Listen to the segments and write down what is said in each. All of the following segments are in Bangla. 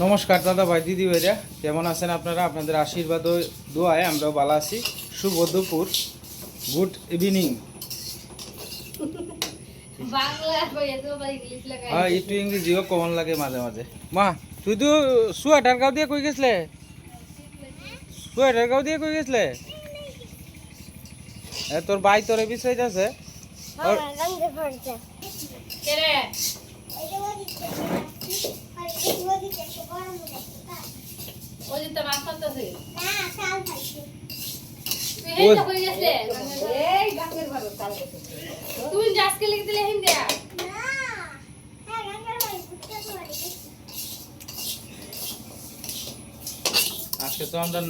নমস্কার দাদা ভাই দিদি ভাইরা। কেমন আছেন আপনারা? আপনাদের আশীর্বাদ ও দোয়ায় আমরাও ভালো আছি। শুভ দুপুর। Good evening. হ্যাঁ একটু ইংরেজিও কমন লাগে মাঝে মাঝে। মা তুই তো সোয়েটার গাও দিয়ে কই গেছলে? সোয়েটার গাও দিয়ে কই গেছলে? এ তোর ভাই তোরে বিষয় আছে কে রে ওই যে তো মাছ করতেছে তুই হেই তো কই গেছলে এই গাঙ্গের ঘর তুই আজকে লিখে দিলে হিন্দিয়া আজকে তো আমরা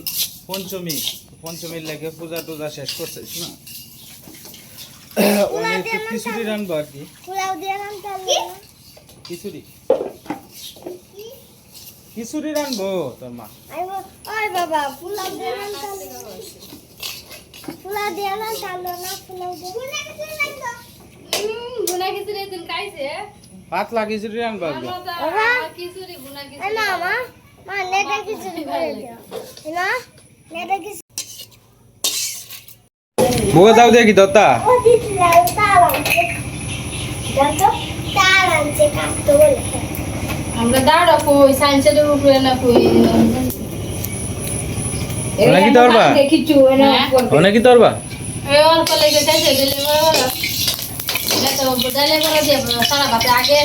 পঞ্চমী পঞ্চমীর লেগে পূজা টুজা শেষ করতেছি না অনেক খিচুড়ি রানবো আর কি। খিচুড়ি? খিচুড়ি রানবো তোর মা বাবা পোলাও দিয়ে পোলাও দিয়ে নাম চালো না দিয়ে খিচুড়ি খাইছে পাতলা খিচুড়ি রানবো বাবা খিচুড়ি গুনা খিচুড়ি না মা মা নেটা খিচুড়ি করে দিও না নেটা খিচুড়ি বুকে দাও দেখি দত্তা ও দিদি দাও তাল আনছে জানতো তাল আনছে কাটতে বলে আমরা দাঁড়া কই সাইন্সের উপরে না কই অনেক কি তোরবা দেখিছু না অনেক কি তোরবা এই অল্প লেগে যাইছে দিলে বড় বড়। তো বুঝালে বড় দিয়ে সারা আগে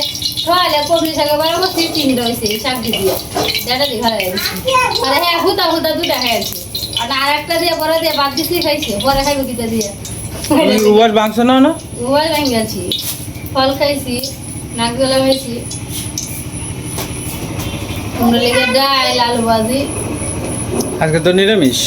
বড় তিন রয়েছে ভালো লাগছে আর হ্যাঁ হুতা হুতা দুটা খাইছে আর আরেকটা দিয়ে বড় দিয়ে বাদ দিছি খাইছে পরে খাইবে কিটা দিয়ে। না? ফল খাইছি নাক গলা হয়েছি তোমরা লেগে ডাল আলু ভাজি। আজকে তো নিরামিষ।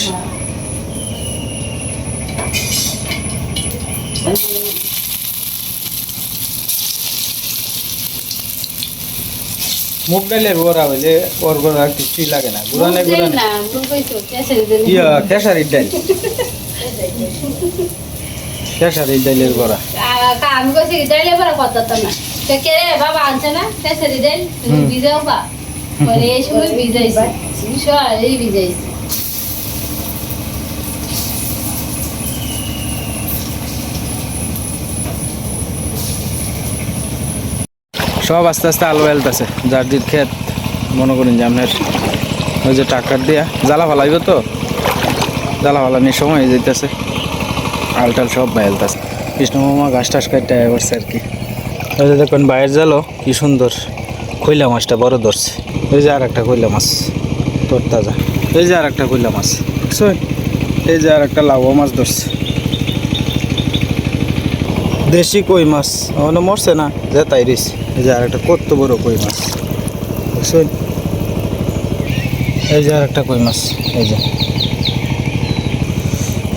মুগ ডালের বড়া হইলে ওর বড়া কিছুই লাগে না। গুড়ানে মুখ দেই গুড়ানে না মুখ কইছো কেসে দিলে ইয়া খেসারির ডাল। খেসারির ডালের বড়া। আমি কইছি কথা না। কে রে বাবা আনছে না তুমি হুম। ভিজাও বা ভিজাইছি। সব আস্তে আস্তে আলু এলতেছে যার দির ক্ষেত, মনে করেন যে আপনার ওই যে ট্রাক্টর দিয়া, জ্বালা ফালাইব তো? জ্বালা ফালানোর সময় যেতেছে আল টাল সব বাইলতেছে কৃষ্ণ মামা ঘাস টাস কাটতে আর কি। ওই যে দেখুন বাইরের জালো কি সুন্দর। কইলা মাছটা বড় ধরছে। এই যে আর একটা কইলা মাছ, তোর তাজা। এই যে আর একটা কইলা মাছ দেখছেন? এই যে আর একটা লাউয়া মাছ ধরছে। দেশি কই মাছ? ওখানে মরছে না? যে তাই রিস এই যে আর একটা কত বড় কই মাছ বুঝছেন এই যে আর একটা কই মাছ, এই যে।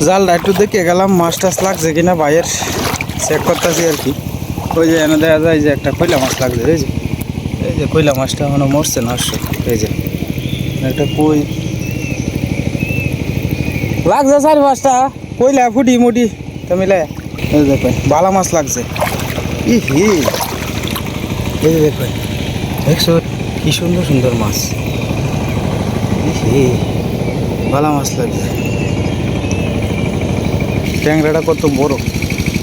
জালটা একটু দেখে গেলাম, মাছ টাছ লাগছে কিনা বাইয়ের চেক করতেছি আর কি। ওই যে এনে দেখা যায় যে একটা কইলা মাছ লাগছে, এই যে। এই যে কইলা মাছটা এখনও মরছে না আসছে। এই যে, একটা কই? লাগছে চারি পাঁচটা। কইলা ফুটি মুটি, তো মিলে এই দেখুন বালা মাছ লাগছে। ই হি এই যে দেখুন দেখছ কি সুন্দর সুন্দর মাছ। হি বালা মাছ লাগছে। ট্যাংরাটা কত বড়,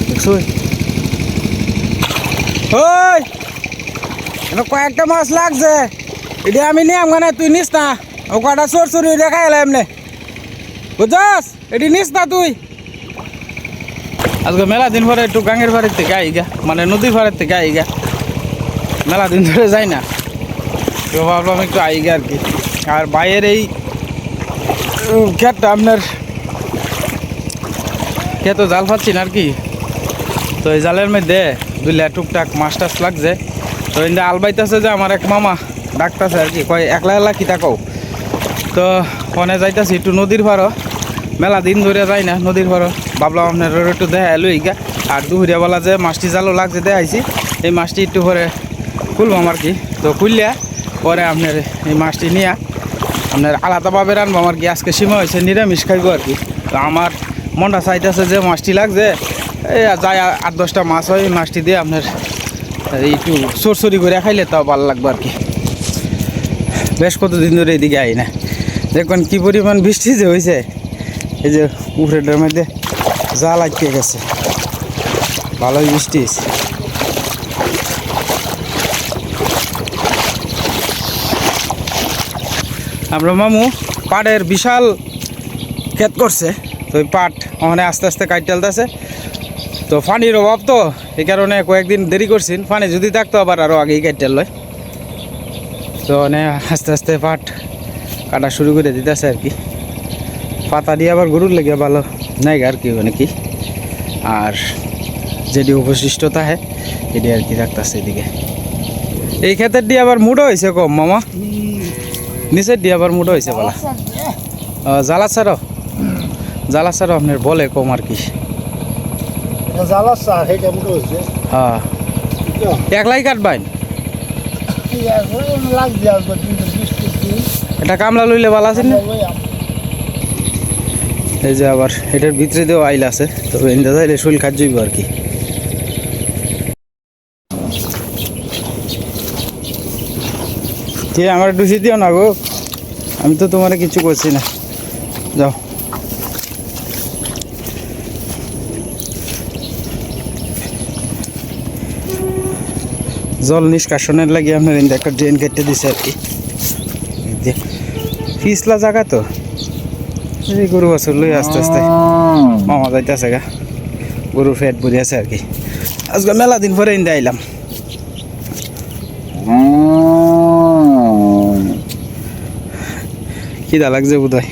দেখছ? ওই! কয়েকটা মাছ লাগছে। এটা আমি নিয়ে মানে তুই নিস না। ও কটা চোর চুরি দেখা এলাম এমনি বুঝছস? এটি নিস না তুই। আজকে মেলা দিন পরে একটু গাঙের বাড়ির থেকে আই গা মানে নদীর বাড়ির থেকে আই গা। মেলা দিন ধরে যাই না। তো ভাবলাম একটু আই গা আর কি। আর বাইরের এই ক্ষেতটা আপনার, ক্ষেত জাল পাচ্ছি না আর কি। তো এই জালের মধ্যে দুইলা টুকটাক মাছ টাছ লাগছে। তো এখানে আলবাইতেছে যে আমার এক মামা ডাকতেছে আর কি, কয়, একলা একলা কি তাকাও তো ফোনে যাইতেছি একটু নদীর ভাড়ো মেলা দিন ধরে যাই না নদীর ভাড়ো ভাবলাম আপনার একটু দেখা এলো ইগা আর দুপুরিয়া বেলা যে মাছটি জালও লাগছে দেখাইছি, এই মাছটি একটু পরে খুলবাম আর কি। তো খুললে পরে আপনার এই মাছটি নিয়ে আপনার আলাদাভাবে রানবো আমার কি আজকে সীমা হয়েছে, নিরামিষ খাইবো আর কি। তো আমার মনটা চাইতেছে যে মাছটি লাগছে এই যাই, আট দশটা মাছ হয় মাছটি দিয়ে আপনার একটু সরসরি করে খাইলে তাও ভালো লাগবে আর কি। বেশ কতদিন ধরে এদিকে আই না। দেখুন কি পরিমাণ বৃষ্টি যে হয়েছে এই যে উপরেটার মধ্যে জাল আটকে গেছে। ভালোই বৃষ্টি হয়েছে আমরা মামু পাটের বিশাল ক্ষেত করছে। তো ওই পাট ওখানে আস্তে আস্তে কাট টালতেছে তো পানির অভাব তো, এই কারণে কয়েকদিন দেরি করছেন পানি যদি থাকতো আবার আরও আগেই কাটতে লয়। তো মানে আস্তে আস্তে পাট কাটা শুরু করে দিতেছে আর কি। পাতা দিয়ে আবার গরুর লেগে ভালো নাই আর কি মানে কি। আর যেটি অবশিষ্টতা হয় এটি আর কি রাখতেছে এদিকে। এই ক্ষেতের দিয়ে আবার মুড়ো হয়েছে কম, মামা। নিচের দিয়ে আবার মুড়ো হয়েছে বলা। জ্বালা ছাড়ো জ্বালা ছাড়ো আপনার বলে কম আর কি। জ্বালা চা হ্যাঁ একলাই কাটবাইন এটা কামলা লইলে ভালো আছে না? এই যে আবার এটার ভিতরে দিয়েও আইল আছে। তবে ইন্দা শুল যাইব আর কি। কে আমার ডুসি দিও না গো। আমি তো তোমার কিছু করছি না। যাও। জল নিষ্কাশনের লাগে আপনার একটা ড্রেন কেটে দিছে আর কি। পিছলা জায়গা তো? এই গরু বাছুর লই আস্তে আস্তে। মামা যাইতেছে গা। গরু ফেট বুঝে আছে আর কি। আজকে মেলা দিন পরে ইন্দা আইলাম। খিদা লাগছে বোধ হয়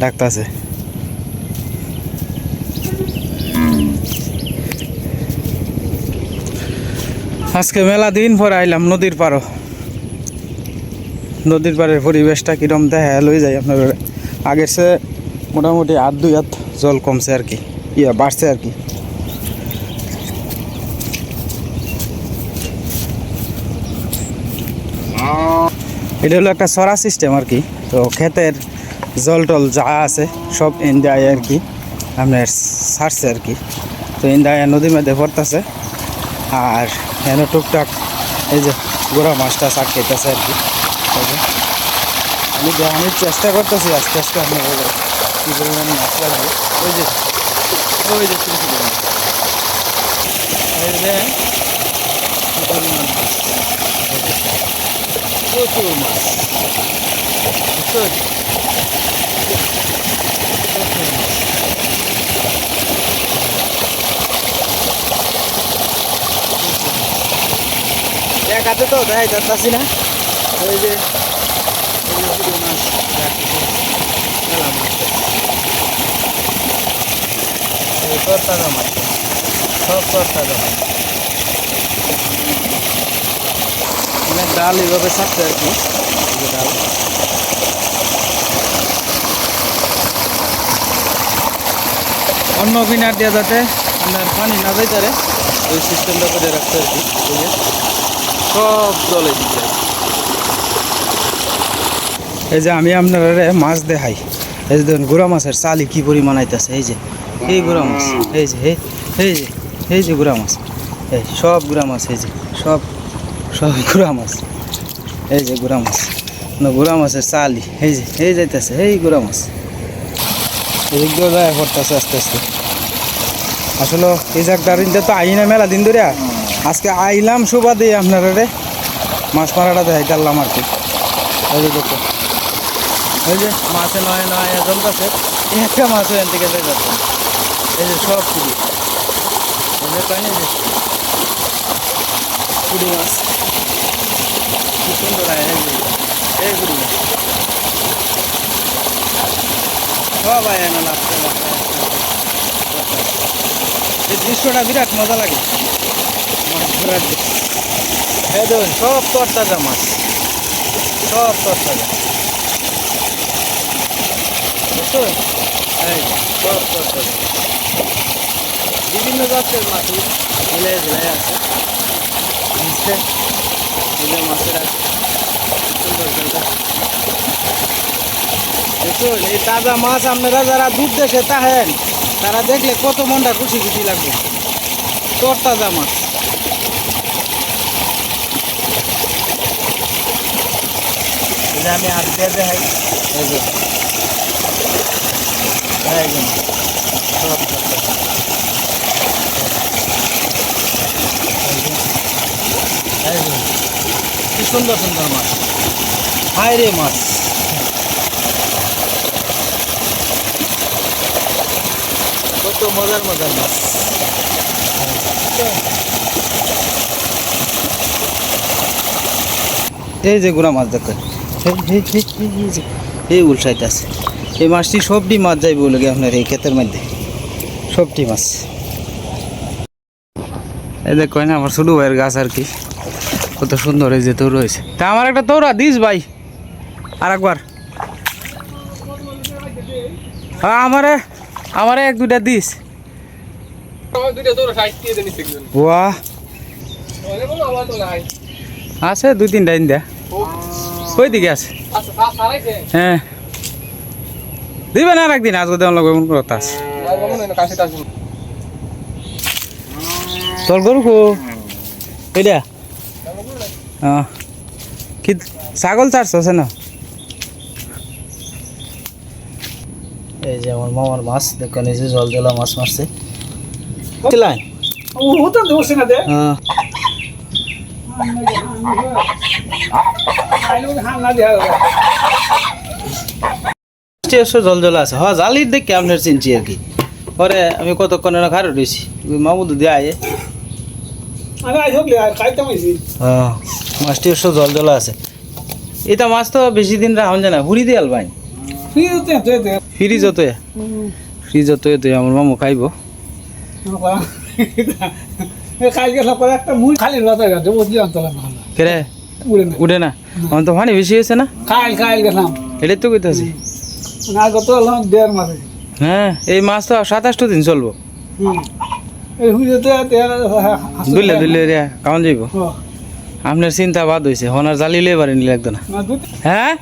ডাকতাছে। আজকে মেলা দিন পরে আইলাম নদীর পারো নদীর পাড়ের পরিবেশটা কিরম দেখা লই যায় আপনার আগের সে মোটামুটি আট দুই হাত জল কমছে আর কি, ইয়া বাড়ছে আর কি। এটা হলো একটা সরা সিস্টেম আর কি, তো ক্ষেতের জল টল যা আছে সব ইন্ডিয়ায় আর কি আপনার সারছে আর কি। তো ইন্ডিয়া নদীর মধ্যে পড়তেছে, আর এখানে টুকটাক এই যে গোড়া মাছটা আটকেতেছে আর কি। আমি দেখানোর চেষ্টা করতেছি, আস্তে আস্তে আপনার কী পরিমাণে মাছ লাগবে ওই যে ওই যে ছোটো ছোটো মাছ। প্রচুর মাছ বুঝছেন? প্রচুর মাছ। এক হাতে তো দেখাই যাচ্ছি না। ওই যে তরতাজা মাছ সব তরতাজা মাছ মানে ডাল এইভাবে ছাড়ছে আর কি ডাল অন্য কিনার দেওয়া যাতে আপনার পানি না যাই তারে ওই সিস্টেমটা করে রাখতে আর কি। সব জলে এই যে আমি আপনার মাছ দেখাই। এই যে দেখুন, গুড়া মাছের চালি কি পরিমাণ আইতেছে, এই যে, এই গুড়া মাছ, এই যে, এই এই যে এই যে গুড়া মাছ, এই সব গুড়া মাছ, এই যে, সব সব গুড়া মাছ, এই যে গুড়া মাছ গুড়া মাছের চালি, এই যে, এই যাইতেছে, এই গুড়া মাছ। এদিক দিয়েও পড়তেছে আস্তে আস্তে। আসলে এই জায়গাটার তো আই না মেলা দিন ধরে আজকে আইলাম সুবাদে আপনার রে। মাছ মারাটা দেখাই তারলাম আর কি এই যে দেখো। এই যে মাছে নয় নয় জমকাছে একটা মাছ এখান থেকে যাচ্ছে। এই যে সব কুড়ি। এই যে পাই না যে কুড়ি মাছ। কি সুন্দর আয় এই যে। কুড়ি মাছ। সব আয় না দৃশ্যটা বিরাট মজা লাগে। ধরার। এই দেখুন সব তরতাজা মাছ। সব তরতাজা। বুঝছ এই যে, সব তরতাজা। বিভিন্ন জাতের মাছ ঝিলে ঝিলে আছে। নিচে এই যে মাছের। সুন্দর সুন্দর দেখুন এই তাজা মাছ আপনারা যারা দূর দেশে তাহেন তারা দেখলে কত মনটা খুশি খুশি লাগবে মাছ। আমি হাত দিয়ে দেখাই এই যে। যে। কি সুন্দর সুন্দর মাছ। হায় রে মাছ। কত মজার মজার মাছ। এই যে গুড়া মাছ দেখেন এই, যে, আছে এই মাছটি সবটি মাছ যাইবে বলে আপনার এই ক্ষেতের মধ্যে। সবটি মাছ। এই দেখেন আমার ছোটো ভাইয়ের গাছ আর কি। কত সুন্দর এই যে তোর রয়েছে তা আমার একটা তোরা দিস ভাই। আর একবার হ্যাঁ আমারে আমারে এক দুটা দিস। বাহ আছে দুই তিনটা ইন ওই দিকে আছে হ্যাঁ। দিবেন আর একদিন আজকে দেওয়ার লোক এমন কথা আছে। তোর গরু কো? এটা হ্যাঁ কি ছাগল চারশো আছে না? এই যে আমার মামার মাছ দেখুন এই যে জল জলা মাছ মারছে। কিলাই হতাম তো বসে না দে। হ্যাঁ। না জল জলা আছে। হ্যাঁ জালির দেখে আপনার চিনছি আর কি। পরে আমি কতক্ষণের খারো রয়েছি মামুদু দিয়ে আয়ে। হ্যাঁ মাছটি এসো জল জলা আছে এটা মাছ তো বেশি দিন রাখুন জানা হুড়ি দিয়ে আলবাই ফ্রিজ হতো ফ্রিজ হতো আমার মামু খাইব। একটা মুই খালি লতা গেছে বুঝলি অন্তলা না। কেরে উড়ে না। উঠে না? আমার তো পানি বেশি হয়েছে না? খাইল খাইল গেলাম। এটাই তো কইতাছি। না গত হলাম দেড় মাসে। হ্যাঁ এই মাছ তো সাতাশটো দিন চলবো। এই হুইলে তো দুলে দুলে রে কামন যাইব আপনার চিন্তা বাদ হয়েছে হনার জালিলে পারে নিলে একদম হ্যাঁ?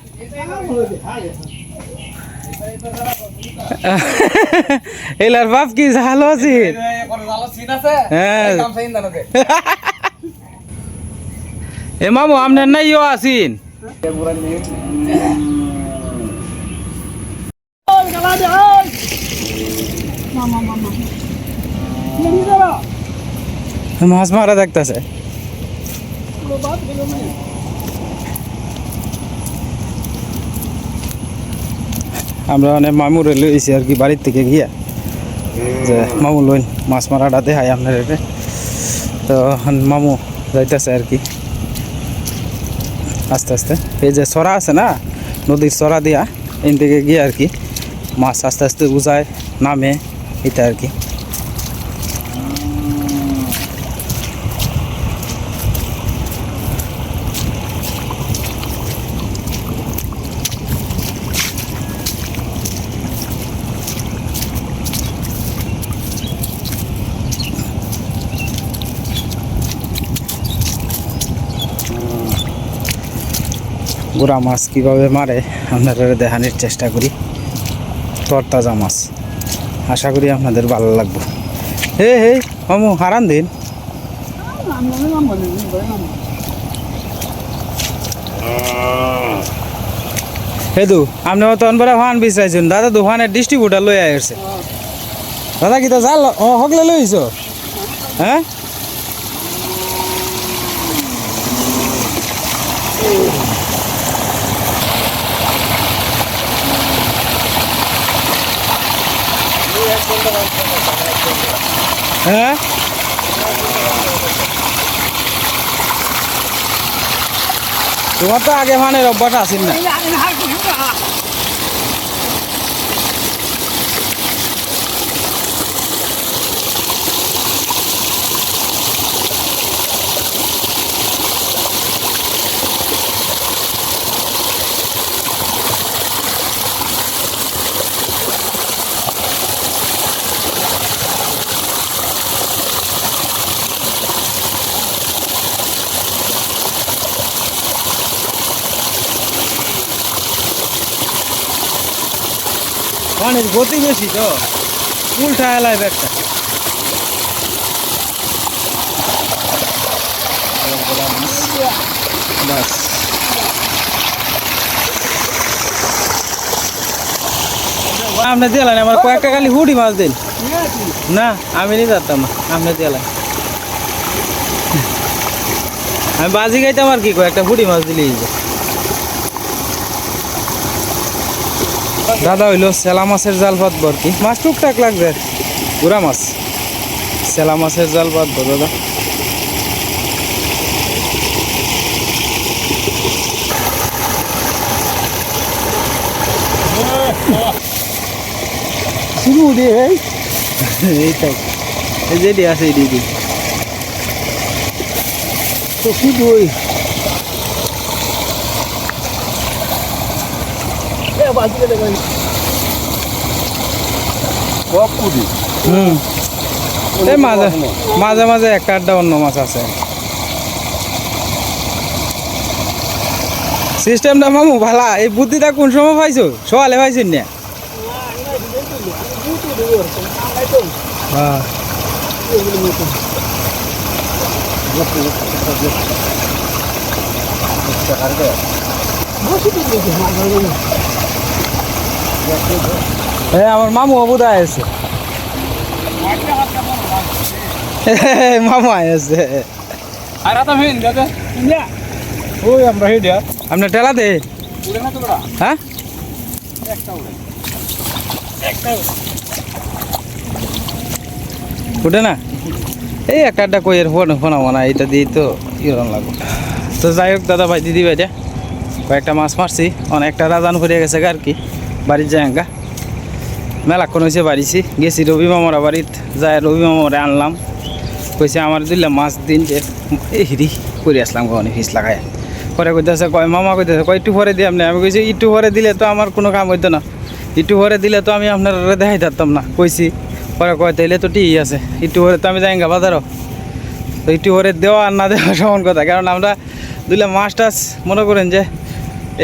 এলার বাপ কি ভালো আছে? হ্যাঁ। এ মামু, আপনার নাই ইয়ে আসিন মাছ মারা দেখতেছে। আমরা মানে মামুরে লইছি আর কি বাড়ির থেকে গিয়া যে মামু লইন মাছ মারাটা দেখাই আপনার এটা তো মামু যাইতেছে আর কি। আস্তে আস্তে। এই যে সরা আছে না, নদীর সরা দিয়া এন থেকে গিয়ে আর কি মাছ আস্তে আস্তে উজায়, নামে, এটা আর কি। গুড়া মাছ কীভাবে মারে, আপনাদের দেখানোর চেষ্টা করি। তরতাজা মাছ। আশা করি আপনাদের ভালো লাগবে। হে হে মামু, হারান দিন। হেদু আপনি তখন পরে ফান বিচাইছেন। দাদা দোকানের ডিস্ট্রিবিউটার লই আসছে দাদা, কি তো জাল হকলে লইছ? হ্যাঁ? হ্যাঁ? তোমার তো আগে মানে অভ্যাস আসেন না? ট্রেনের গতি বেশি তো। উল্টা এলায় ব্যাগটা। আপনি দিলেন আমার কয়েকটা খালি হুডি মাছ দিন। না, আমি নিয়ে যেতাম আপনি দিলেন আমি বাজি খাইতাম আর কি কয়েকটা হুডি মাছ দিলেই দাদা হইল সেলা মাছের জাল পাতবো আর কি? মাছ টুকটাক লাগবে। গুড়া মাছ। সেলা মাছের জাল পাতবো দাদা। শুরু দিয়ে এই এইটাই এই যেটি আছে এটি দি তো শুধু ওই এ বাজিয়ে দেবেন সব কুদি। হুম। এই মাঝে মাঝে মাঝে একটা আড্ডা অন্য মাছ আছে। সিস্টেমটা মামু ভালা। এই বুদ্ধিটা কোন সময় পাইছো? সকালে পাইছেন না? হ্যাঁ। এ আমার মামু অবুদা আছে মামু আছে মেন ওই আমরা হেডিয়া আপনার টেলা দে হ্যাঁ? উঠে না? এই একটা আড্ডা কইয়ের ফোন ফোনাবো না এটা দিয়ে তো ইরন লাগবে তো যাই হোক দাদা ভাই দিদি ভাইটা কয়েকটা মাছ মারছি অনেকটা রাজান ফুরিয়ে গেছে গা আর কি। বাড়ির জায়গা মেলাক্ষণ হয়েছে বাড়িছি। গেছি রবি মামারা বাড়িত, যাই রবি মামারে আনলাম। কইছে আমার দিলে মাছ দিন যে এই হিরি করে আসলাম কখনই ফিস লাগাই পরে কইতেছে, কয় মামা কইতেছে, কয় একটু পরে দিয়ে আপনি আমি কইছি একটু পরে দিলে তো আমার কোনো কাম হইতো না। একটু পরে দিলে তো আমি আপনার দেখাই থাকতাম না। কইছি, পরে কয়, তাইলে তো ঠিক আছে। একটু পরে তো আমি যাই গা বাজারও। তো একটু পরে দেওয়া আর না দেওয়া সমান কথা। কারণ আমরা দিলে মাছ টাছ মনে করেন যে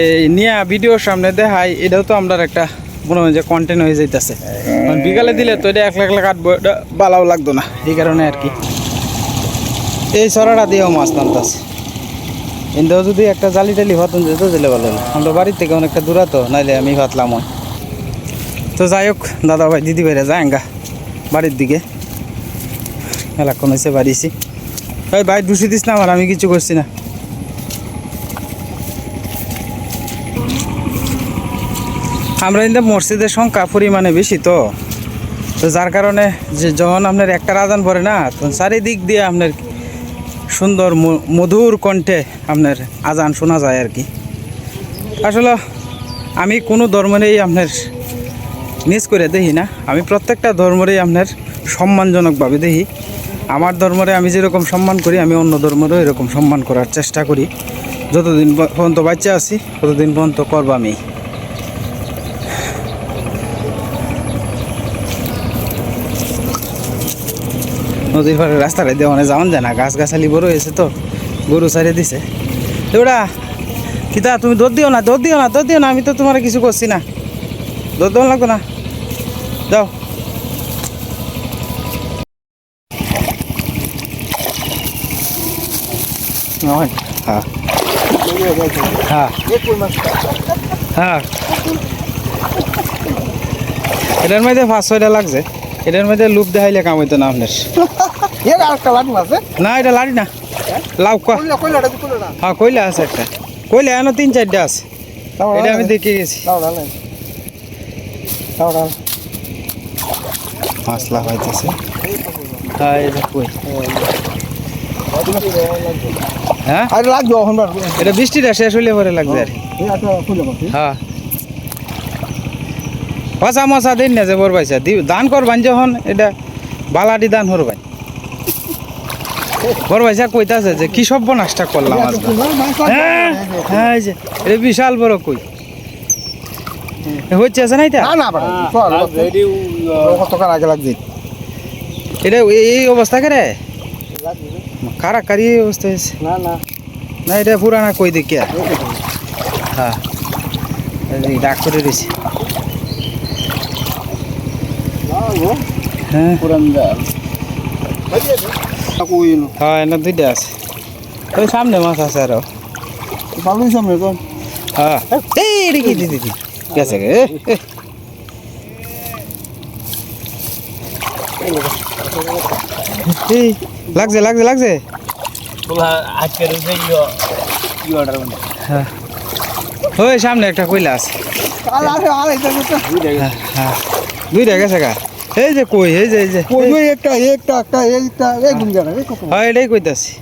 এই নিয়ে ভিডিওর সামনে দেখাই, এটাও তো আমরা একটা মনে হয় যে কন্টেন্ট হয়ে যাইতেছে। বিকালে দিলে তো এটা এক লাখ লাখ কাটবো বালাও লাগতো না, এই কারণে আর কি। এই সরাটা দিয়েও মাছ নামতাছে। কিন্তু যদি একটা জালি টালি ভাতুন যেত দিলে ভালো হলো আমরা বাড়ির থেকে অনেকটা দূরাতো, নাইলে আমি ভাতলাম তো যাই হোক, দাদা ভাই, দিদি ভাইরা যায় গা বাড়ির দিকে। এলাক্ষণ হয়েছে বাড়িছি ভাই ভাই দুশো দিস না আমার, আমি কিছু করছি না। আমরা কিন্তু মসজিদের সংখ্যা পরিমাণে বেশি তো। তো যার কারণে যে যখন আপনার একটা রাজান পড়ে না, তখন চারিদিক দিয়ে আপনার সুন্দর মধুর কণ্ঠে আপনার আজান শোনা যায় আর কি। আসলে আমি কোনো ধর্মেরই আপনার মিস করে দেখি না। আমি প্রত্যেকটা ধর্মেরই আপনার সম্মানজনকভাবে দেখি। আমার ধর্মরে আমি যেরকম সম্মান করি, আমি অন্য ধর্মেরও এরকম সম্মান করার চেষ্টা করি। যতদিন পর্যন্ত বাচ্চা আছি, ততদিন পর্যন্ত করব আমি নদীর পাড়ে রাস্তাটা দিয়ে অনেক যাওয়ান যায় না গাছ গাছালি বড় হয়েছে তো, গরু সারিয়ে দিছে। এবার কিতা, তুমি দৌড় দিও না, দৌড় দিও না, দৌড় দিও না, আমি তো তোমার কিছু করছি না। দৌড় দেওয়া লাগতো না। যাও। হ্যাঁ। হ্যাঁ। হ্যাঁ। এটার মধ্যে পাঁচ ছয়টা লাগছে। এটার মধ্যে লুপ দেখাইলে কাম হইতো না আপনার। এর আরেকটা লাঠি আছে। না এটা লাড়ি না। লাউ হ্যাঁ কইলা আছে একটা। কইলা এনো তিন চারটা আছে। এটা আমি দেখে গেছি। পাঁচ লাখ হইতেছে। হ্যাঁ এটা কই? হ্যাঁ? আরে লাগবে এটা বৃষ্টিটা শেষ হইলে পরে লাগবে আর হ্যাঁ। পচা মশা দিন না যে বরবাইছা দি দান করবান যখন এটা বালাটি দান বর বরবাইছা কইতাছে যে কি সব নাশটা করলাম আজকে হ্যাঁ হ্যাঁ যে এটা বিশাল বড় কই। হচ্ছে আছে না এটা না না কত টাকা আগে লাগবে এটা এই- এই অবস্থা করে কারা কারি এই অবস্থা হয়েছে না না। না এটা পুরানা কই দেখি হ্যাঁ ডাক করে রয়েছে হ্যাঁ। হ্যাঁ এনে দুইটা আছে। ওই সামনে মাছ আছে আরও। পাবলিক সামনে কোন হ্যাঁ। কি দিদি গেছে গে এ, এ। এই লাগছে লাগছে লাগছে। বলা আজকে রয়েছে অর্ডার হ্যাঁ। ওই সামনে একটা কইলা আছে। তো হ্যাঁ হ্যাঁ। দুইটা গেছে গা। এই যে কই এই যে এই যে। কই ওই একটা একটা একটা এইটা এই গুন জানা এই কত হয় এটাই কইতাছি।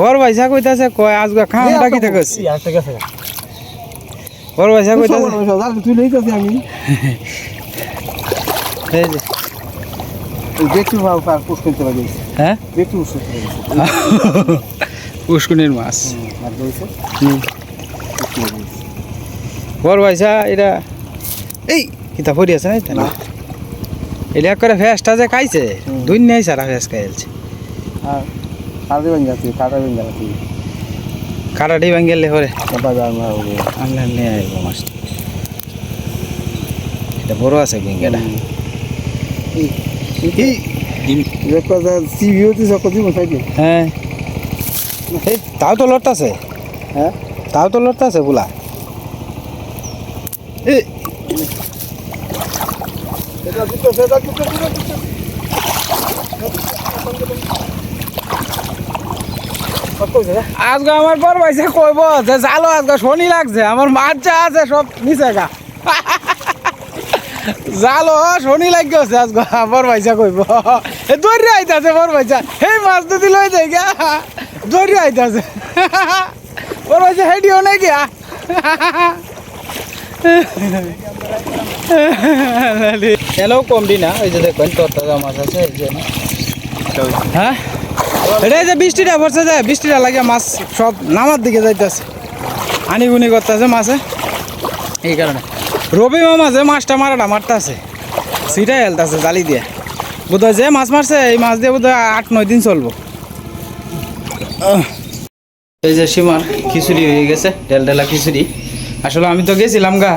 বড় ভাইসা কইতাছে কয় আজকে খাম ডাকি এই আসতে গেছে। বড় ভাইসা কইতাছে। তুই লইতাছি আমি। এই যে। কার করতে পারি হ্যাঁ? দেখছি পুষ করতে পারি পুষ্কুনির মাছ। আর দইছে হুম। বড় ভাইসা এটা এই কিতা পড়ি আছে না না। এটা করে ফেসটা যে খাইছে। দুই নাই সারা ফেস খাইছে। কাজে বেন যাচ্ছে কাটা বেন যাচ্ছে কাটাটি বাবা আমরা হবে। আনলে নিয়ে আইব মাছটা এটা বড় আছে গুঙ্গেটা হ্যাঁ এই তাও তো লড়তাছে হ্যাঁ? তাও তো লড়তাছে বুলা এই এটা দিতে সেটা দিতে দিতে কত হইছে রে? আজকে আমার বড় ভাইসে কইব যে জালো আজকে শনি লাগছে আমার মাছ যা আছে সব নিচে গা। জালো শনি লাগছে আজকে বড় ভাইসা কইব। এ দৌড়ি আইতাছে বড় ভাইসা এই মাছ তো দিল যাই গা দৌড়ি আইতাছে বড় ভাইসা হেডিও নাই গিয়া এলাও কম দি না, ওই যে দেখুন তরতাজা মাছ আছে, এই যে হ্যাঁ? এটা যে বৃষ্টিটা পড়ছে যে, বৃষ্টিটা লাগে মাছ সব নামার দিকে যাইতেছে। আনি গুনি করতেছে মাছে। এই কারণে। রবি মামা মাছটা মারাটা মারতেছে সিটাই হেলতেছে জালি দিয়ে। বোধহয় যে মাছ মারছে, এই মাছ দিয়ে বোধহয় আট, নয় দিন চলবো। এই যে সীমার খিচুড়ি হয়ে গেছে ডেল ডেলা খিচুড়ি। আসলে আমি তো গেছিলাম গা।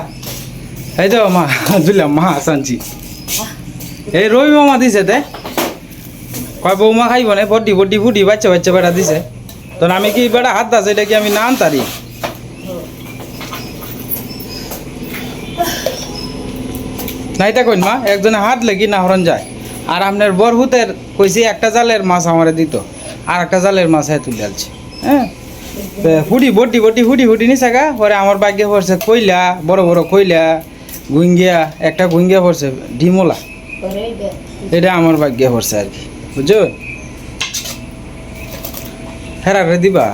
এই তো মা মা আসানছি এই রবি মামা দিছে তে। কয় বৌমা খাইব না, বড্ডি বড্ডি ফুটি বাচ্চা বাচ্চা বেড়া দিছে। তখন আমি কি বেড়া হাত দাস এটা কি আমি না আনতারি? নাইতা কইন মা, একজনে হাত লেগি না হরণ যায়। আর আপনার বরহুতের কইছি, একটা জালের মাছ আমারে দিত, আর একটা জালের মাছ হ্যাঁ তুলে আলছে হ্যাঁ? তো ফুটি বড্ডি বড্ডি ফুটি ফুটি নিছে গা, পরে আমার ভাগ্যে পড়ছে কইলা বড় বড় কইলা গুইঙ্গিয়া, একটা গুইঙ্গিয়া পড়ছে ডিমলা। এটা আমার ভাগ্যে পড়ছে আর কি। বুঝছ? হেরা করে দিবা?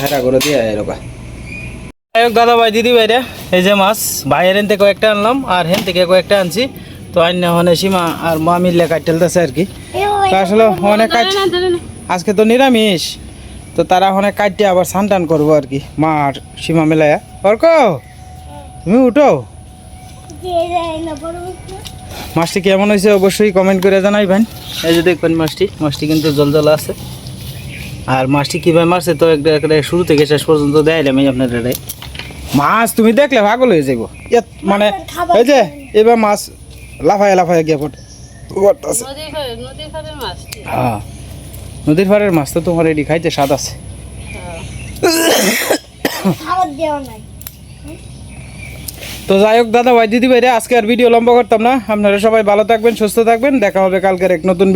হেরা করে দিয়া এরকম দাদা ভাই দিদি ভাই রে এই যে মাছ ভাইয়ের হেন থেকে কয়েকটা আনলাম আর হেন থেকে কয়েকটা আনছি। তো আন্য হনে সীমা আর মা মিললে কাটতেলতেছে আর কি। তো আসলে অনেক কাট আজকে তো নিরামিষ। তো তারা অনেক কাটতে আবার স্নান টান করব আর কি মা আর সীমা মিলাইয়া অর্ক তুমি উঠো দিয়ে যায় না বড় মুখে। মাছটি কেমন হয়েছে অবশ্যই কমেন্ট করে জানাইবেন এই যে দেখবেন মাছটি মাছটি কিন্তু জল জল আছে। আর মাছটি কীভাবে মারছে তো একটা শুরু থেকে শেষ পর্যন্ত দেখাইলাম এই আপনার এটাই মাছ তুমি দেখলে পাগল হয়ে যাব ইয়াত মানে এই যে এবার মাছ লাফায় লাফায় গিয়ে পড়ে। হ্যাঁ। নদীর পাড়ের মাছ তো তোমার এটি খাইতে স্বাদ আছে। খাবার দেওয়া নাই। তো যাই হোক, দাদা, ভাই, দিদি ভাই আজকে আর ভিডিও লম্বা করতাম না। আপনারা সবাই ভালো থাকবেন, সুস্থ থাকবেন। দেখা হবে কালকের এক নতুন